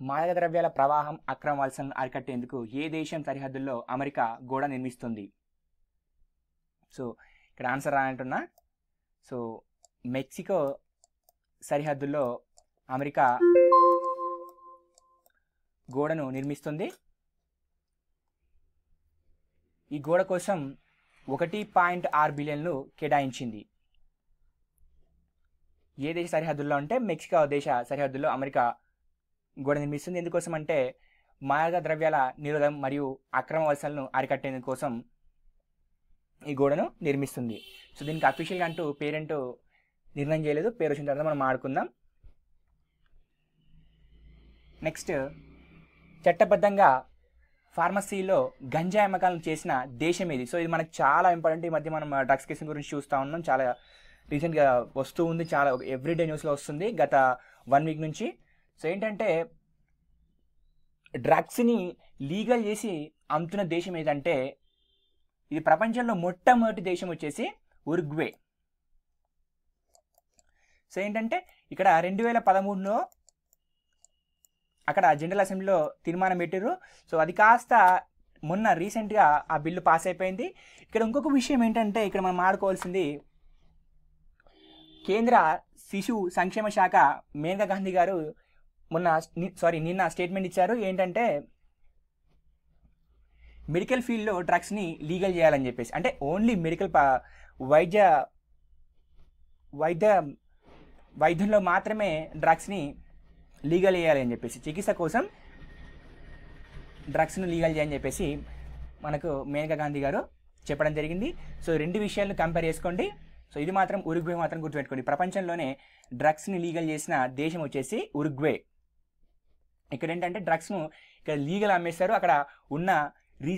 మాదక ద్రవ్యాల ప్రవాహం అక్రమ వలసలను అరికట్టేందుకు ఏ దేశం సరిహద్దుల్లో అమెరికా గోడ నిర్మిస్తుంది? సో ఇక్కడ ఆన్సర్ రానంటున్నా. సో మెక్సికో సరిహద్దుల్లో అమెరికా గోడను నిర్మిస్తుంది. ఈ గోడ కోసం ఒకటి పాయింట్ ఆరు బిలియన్లు కేటాయించింది. ఏ దేశ సరిహద్దుల్లో అంటే మెక్సికో దేశ సరిహద్దుల్లో అమెరికా గోడ నిర్మిస్తుంది. ఎందుకోసం అంటే మాదక ద్రవ్యాల నిరోధం మరియు అక్రమ వలసలను అరికట్టేందుకోసం ఈ గోడను నిర్మిస్తుంది. సో దీనికి అఫీషియల్గా అంటూ పేరెంట్ నిర్ణయం చేయలేదు. పేరు వచ్చిన తర్వాత మనం ఆడుకుందాం. నెక్స్ట్ చట్టబద్ధంగా ఫార్మసీలో గంజా అమ్మకాలను చేసిన దేశం ఇది సో ఇది మనకు చాలా ఇంపార్టెంట్ ఈ మధ్య మనం డ్రగ్స్ కేసు గురించి చూస్తూ ఉన్నాం. చాలా రీసెంట్గా వస్తూ ఉంది. చాలా ఎవ్రీడే న్యూస్లో వస్తుంది. గత వన్ వీక్ నుంచి సో ఏంటంటే డ్రగ్స్ని లీగల్ చేసి అమ్ముతున్న దేశం ఏదంటే ఇది ప్రపంచంలో మొట్టమొదటి దేశం వచ్చేసి ఉరుగ్వే. సో ఏంటంటే ఇక్కడ రెండు వేల పదమూడులో అక్కడ జనరల్ అసెంబ్లీలో తీర్మానం పెట్టారు సో అది కాస్త మొన్న రీసెంట్గా ఆ బిల్లు పాస్ అయిపోయింది. ఇక్కడ ఇంకొక విషయం ఏంటంటే ఇక్కడ మనం ఆడుకోవాల్సింది కేంద్ర శిశు సంక్షేమ శాఖ మేనకా గాంధీ గారు మొన్న సారీ నిన్న స్టేట్మెంట్ ఇచ్చారు. ఏంటంటే మెడికల్ ఫీల్డ్లో డ్రగ్స్ని లీగల్ చేయాలని చెప్పేసి. అంటే ఓన్లీ మెడికల్ వైద్య వైద్య వైద్యంలో మాత్రమే డ్రగ్స్ని లీగల్ చేయాలి అని చెప్పేసి. చికిత్స కోసం డ్రగ్స్ను లీగల్ చేయని చెప్పేసి మనకు మేనకా గాంధీ గారు చెప్పడం జరిగింది. సో రెండు విషయాలను కంపేర్ చేసుకోండి. సో ఇది మాత్రం ఉరుగ్వే మాత్రం గుర్తుపెట్టుకోండి. ప్రపంచంలోనే డ్రగ్స్ని లీగల్ చేసిన దేశం వచ్చేసి ఉరుగ్వే. ఇక్కడ ఏంటంటే డ్రగ్స్ను ఇక్కడ లీగల్ అమ్మేస్తారు. అక్కడ ఉన్న రీ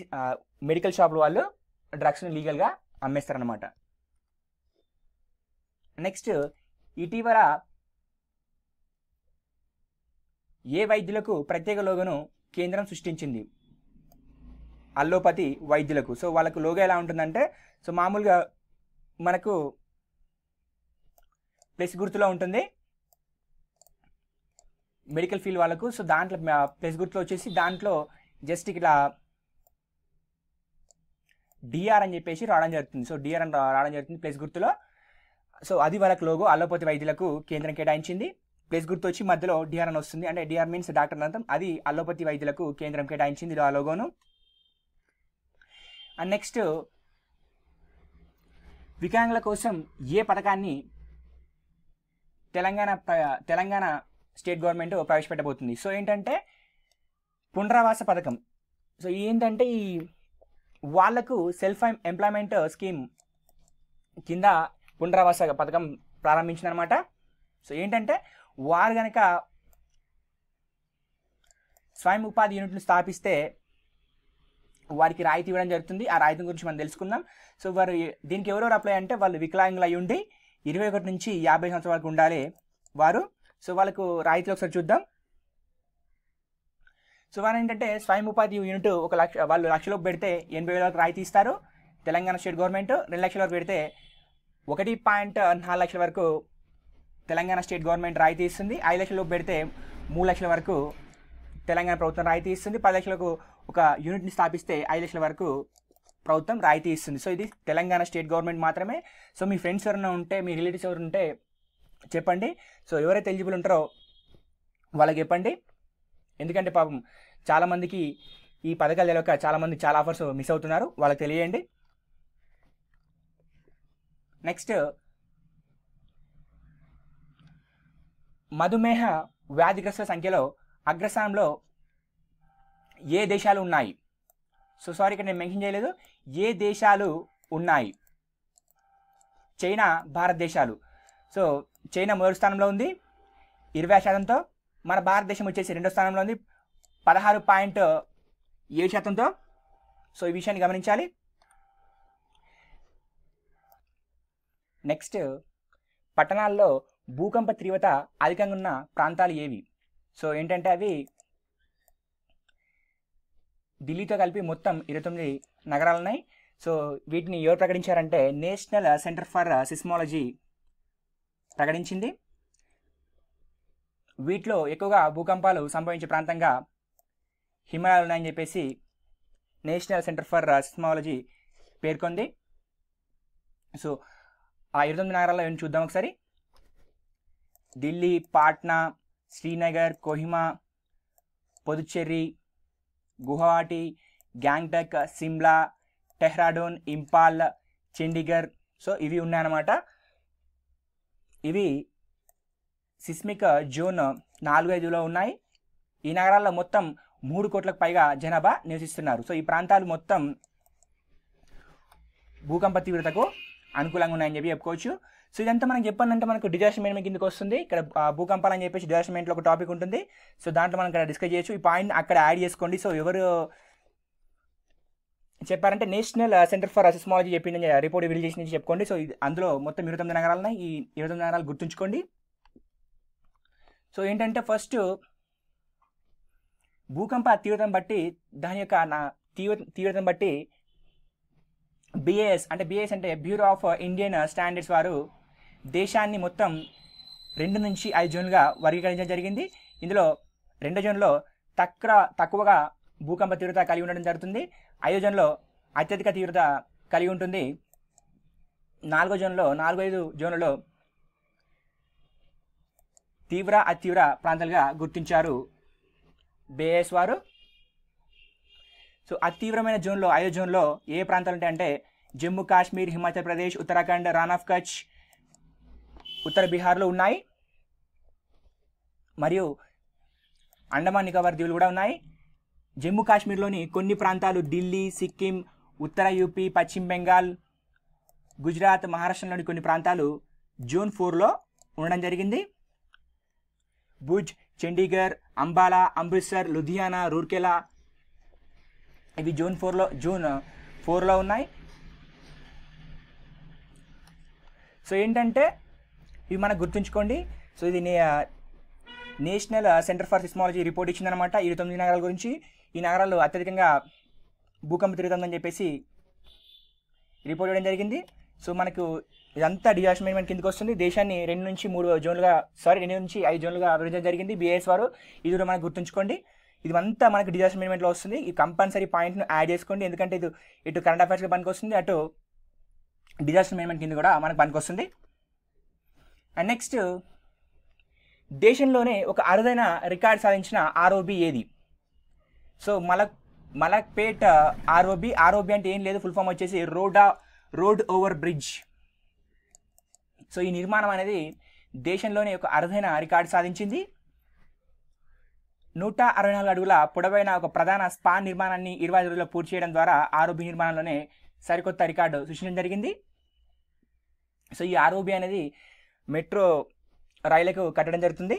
మెడికల్ షాపుల వాళ్ళు డ్రగ్స్ను లీగల్గా అమ్మేస్తారనమాట నెక్స్ట్ ఇటీవల ఏ వైద్యులకు ప్రత్యేక లోగోను కేంద్రం సృష్టించింది? అల్లోపతి వైద్యులకు. సో వాళ్ళకు లోగో ఎలా ఉంటుందంటే సో మామూలుగా మనకు ప్లస్ గుర్తులో ఉంటుంది. మెడికల్ ఫీల్డ్ వాళ్ళకు. సో దాంట్లో ప్లస్ గుర్తులో వచ్చేసి దాంట్లో జస్ట్ ఇట్లా డిఆర్ అని చెప్పేసి రావడం జరుగుతుంది. సో డిఆర్ అని రావడం జరుగుతుంది ప్లస్ గుర్తులో. సో అది వాళ్ళకి లోగో అల్లోపతి వైద్యులకు కేంద్రం కేటాయించింది. ప్లస్ గుర్తు వచ్చి మధ్యలో డిఆర్ అని వస్తుంది. అంటే డిఆర్ మీన్స్ డాక్టర్ అర్థం. అది అల్లోపతి వైద్యులకు కేంద్రం కేటాయించింది ఆ లోగోను అండ్ నెక్స్ట్ వికలాంగుల కోసం ఏ పథకాన్ని తెలంగాణ తెలంగాణ స్టేట్ గవర్నమెంట్ ప్రవేశపెట్టబోతుంది. సో ఏంటంటే పునరావాస పథకం. సో ఏంటంటే ఈ వాళ్ళకు సెల్ఫ్ ఎంప్లాయ్మెంట్ స్కీమ్ కింద పునరావాస పథకం ప్రారంభించిందనమాట సో ఏంటంటే వారు కనుక స్వయం ఉపాధి యూనిట్ను స్థాపిస్తే వారికి రాయితీ ఇవ్వడం జరుగుతుంది. ఆ రాయితీ గురించి మనం తెలుసుకుందాం. సో వారు దీనికి ఎవరెవరు అప్లై అంటే వాళ్ళు వికలాంగులు అయి ఉండి ఇరవై ఒకటి నుంచి యాభై సంవత్సరాల వరకు ఉండాలి వారు. సో వాళ్ళకు రాయితీలు ఒకసారి చూద్దాం. సో వారు ఏంటంటే స్వయం ఉపాధి యూనిట్ ఒక లక్ష వాళ్ళు లక్షలోపు పెడితే ఎనభై వేల వరకు రాయితీ ఇస్తారు. తెలంగాణ స్టేట్ గవర్నమెంట్ రెండు లక్షల వరకు పెడితే ఒకటి పాయింట్ నాలుగు లక్షల వరకు తెలంగాణ స్టేట్ గవర్నమెంట్ రాయితీ ఇస్తుంది. ఐదు లక్షలలోపు పెడితే మూడు లక్షల వరకు తెలంగాణ ప్రభుత్వం రాయితీ ఇస్తుంది. పది లక్షలకు ఒక యూనిట్ని స్థాపిస్తే ఐదు లక్షల వరకు ప్రభుత్వం రాయితీ ఇస్తుంది. సో ఇది తెలంగాణ స్టేట్ గవర్నమెంట్ మాత్రమే. సో మీ ఫ్రెండ్స్ ఎవరైనా ఉంటే మీ రిలేటివ్స్ ఎవరు ఉంటే చెప్పండి. సో ఎవరైతే ఎలిజిబుల్ ఉంటారో వాళ్ళకి చెప్పండి. ఎందుకంటే పాపం చాలామందికి ఈ పథకాలు తెలియక చాలామంది చాలా ఆఫర్స్ మిస్ అవుతున్నారు. వాళ్ళకి తెలియండి. నెక్స్ట్ మధుమేహ వ్యాధిగ్రస్తుల సంఖ్యలో అగ్రస్థానంలో ఏ దేశాలు ఉన్నాయి? సో సారీ ఇక్కడ నేను మెన్షన్ చేయలేదు. ఏ దేశాలు ఉన్నాయి? చైనా భారతదేశాలు. సో చైనా మొదటి స్థానంలో ఉంది. ఇరవై శాతంతో మన భారతదేశం వచ్చేసి రెండో స్థానంలో ఉంది. పదహారు పాయింట్ ఏడు శాతంతో. సో ఈ విషయాన్ని గమనించాలి. నెక్స్ట్ పట్టణాల్లో భూకంప తీవ్రత అధికంగా ఉన్న ప్రాంతాలు ఏవి? సో ఏంటంటే అవి ఢిల్లీతో కలిపి మొత్తం ఇరవై తొమ్మిది నగరాలు ఉన్నాయి సో వీటిని ఎవరు ప్రకటించారంటే నేషనల్ సెంటర్ ఫర్ సిస్మాలజీ ప్రకటించింది. వీటిలో ఎక్కువగా భూకంపాలు సంభవించే ప్రాంతంగా హిమాలయాలు ఉన్నాయని చెప్పేసి నేషనల్ సెంటర్ ఫర్ సిస్మాలజీ పేర్కొంది. సో ఆ ఇరవై తొమ్మిది నగరాల్లో ఏమి చూద్దాం ఒకసారి? ఢిల్లీ పాట్నా శ్రీనగర్ కోహిమా పుదుచ్చేరి గువాహటి గ్యాంగ్టక్ సిమ్లా టెహ్రాడూన్ ఇంపాల్ చండీగఢ్ సో ఇవి ఉన్నాయన్నమాట. ఇవి సిస్మిక్ జోన్ నాలుగు ఐదులో ఉన్నాయి. ఈ నగరాల్లో మొత్తం మూడు కోట్లకు పైగా జనాభా నివసిస్తున్నారు. సో ఈ ప్రాంతాలు మొత్తం భూకంప తీవ్రతకు అనుకూలంగా ఉన్నాయని చెప్పి చెప్పుకోవచ్చు. సో ఇదంతా మనం చెప్పాలంటే మనకు డిజాస్టర్ మేనేజ్మెంట్ కిందకి వస్తుంది. ఇక్కడ భూకంపాలు అని చెప్పేసి డిజాస్టర్ మేనేజ్మెంట్లో ఒక టాపిక్ ఉంటుంది. సో దాంట్లో మనం ఇక్కడ డిస్కస్ చేయొచ్చు. ఈ పాయింట్ అక్కడ యాడ్ చేసుకోండి. సో ఎవరు చెప్పారంటే నేషనల్ సెంటర్ ఫర్ సిస్మాలజీ చెప్పింది రిపోర్ట్ విడుదల చేసిన చెప్పుకోండి. సో ఇది అందులో మొత్తం ఇరవై తొమ్మిది నగరాలు ఉన్నాయి ఈ ఇరవై తొమ్మిది నగరాలు గుర్తుంచుకోండి. సో ఏంటంటే ఫస్ట్ భూకంప తీవ్రతను బట్టి దాని యొక్క నా తీవ్ర తీవ్రతను బట్టి బిఏఎస్ అంటే బిఏఎస్ అంటే బ్యూరో ఆఫ్ ఇండియన్ స్టాండర్డ్స్ వారు దేశాన్ని మొత్తం రెండు నుంచి ఐదు జోన్లుగా వర్గీకరించడం జరిగింది. ఇందులో రెండో జోన్లో తక్కువ తక్కువగా భూకంప తీవ్రత కలిగి ఉండడం జరుగుతుంది. ఐదో అత్యధిక తీవ్రత కలిగి ఉంటుంది. నాలుగో జోన్లో నాలుగైదు ఐదు జోన్లలో తీవ్ర అతీవ్ర ప్రాంతాలుగా గుర్తించారు బేఎస్ వారు. సో అతీవ్రమైన జోన్లో ఐదో జోన్లో ఏ ప్రాంతాలు ఉంటాయంటే జమ్మూ కాశ్మీర్ హిమాచల్ ప్రదేశ్ ఉత్తరాఖండ్ రాన్ ఆఫ్ కచ్ ఉత్తర బీహార్లో ఉన్నాయి. మరియు అండమాన్ నికోబార్ దీవులు కూడా ఉన్నాయి. జమ్మూ కాశ్మీర్లోని కొన్ని ప్రాంతాలు ఢిల్లీ సిక్కిం ఉత్తర యూపీ పశ్చిమ బెంగాల్ గుజరాత్ మహారాష్ట్రలోని కొన్ని ప్రాంతాలు జూన్ ఫోర్లో ఉండడం జరిగింది. భుజ్ చండీగఢ్ అంబాలా అమృత్సర్ లుధియానా రూర్కెలా ఇవి జూన్ ఫోర్లో జూన్ ఫోర్లో ఉన్నాయి. సో ఏంటంటే ఇవి మనం గుర్తుంచుకోండి. సో ఇది national centre for seismology report ఇచ్చిందనమాట ఇరవై తొమ్మిది నగరాల గురించి. ఈ నగరాలు అత్యధికంగా భూకంపం తిరుగుతుందని చెప్పేసి రిపోర్ట్ ఇవ్వడం జరిగింది. సో మనకు ఇదంతా డిజాస్టర్ మేనేజ్మెంట్ కిందకి వస్తుంది. దేశాన్ని రెండు నుంచి మూడు జోన్లుగా సారీ రెండు నుంచి ఐదు జోన్లుగా విభజించడం జరిగింది. బీఎస్ వారు. ఇది కూడా మనకు గుర్తుంచుకోండి. ఇది అంతా మనకి డిజాస్టర్ మేనేజ్మెంట్లో వస్తుంది. ఈ కంపల్సరీ పాయింట్ను యాడ్ చేసుకోండి. ఎందుకంటే ఇది ఇటు కరెంట్ అఫైర్స్గా పనికొస్తుంది. అటు డిజాస్టర్ మేనేజ్మెంట్ కింద కూడా మనకు పనికి వస్తుంది అండ్ నెక్స్ట్ దేశంలోనే ఒక అరుదైన రికార్డ్ సాధించిన ఆర్ఓబి ఏది? So Malak Malakpet ROB ROB అంటే ఏం లేదు ఫుల్ ఫామ్ వచ్చేసి road road over bridge. So ఈ నిర్మాణం అనేది దేశంలోనే ఒక అరుదైన రికార్డు సాధించింది. నూట అరవై నాలుగు అడుగుల పొడవైన ఒక ప్రధాన స్పా నిర్మాణాన్ని ఇరవై ఐదు రోజుల్లో పూర్తి చేయడం ద్వారా ఆరోబి నిర్మాణంలోనే సరికొత్త రికార్డు సృష్టించడం జరిగింది. సో ఈ ఆర్ఓబి అనేది మెట్రో రైళ్ళకు కట్టడం జరుగుతుంది.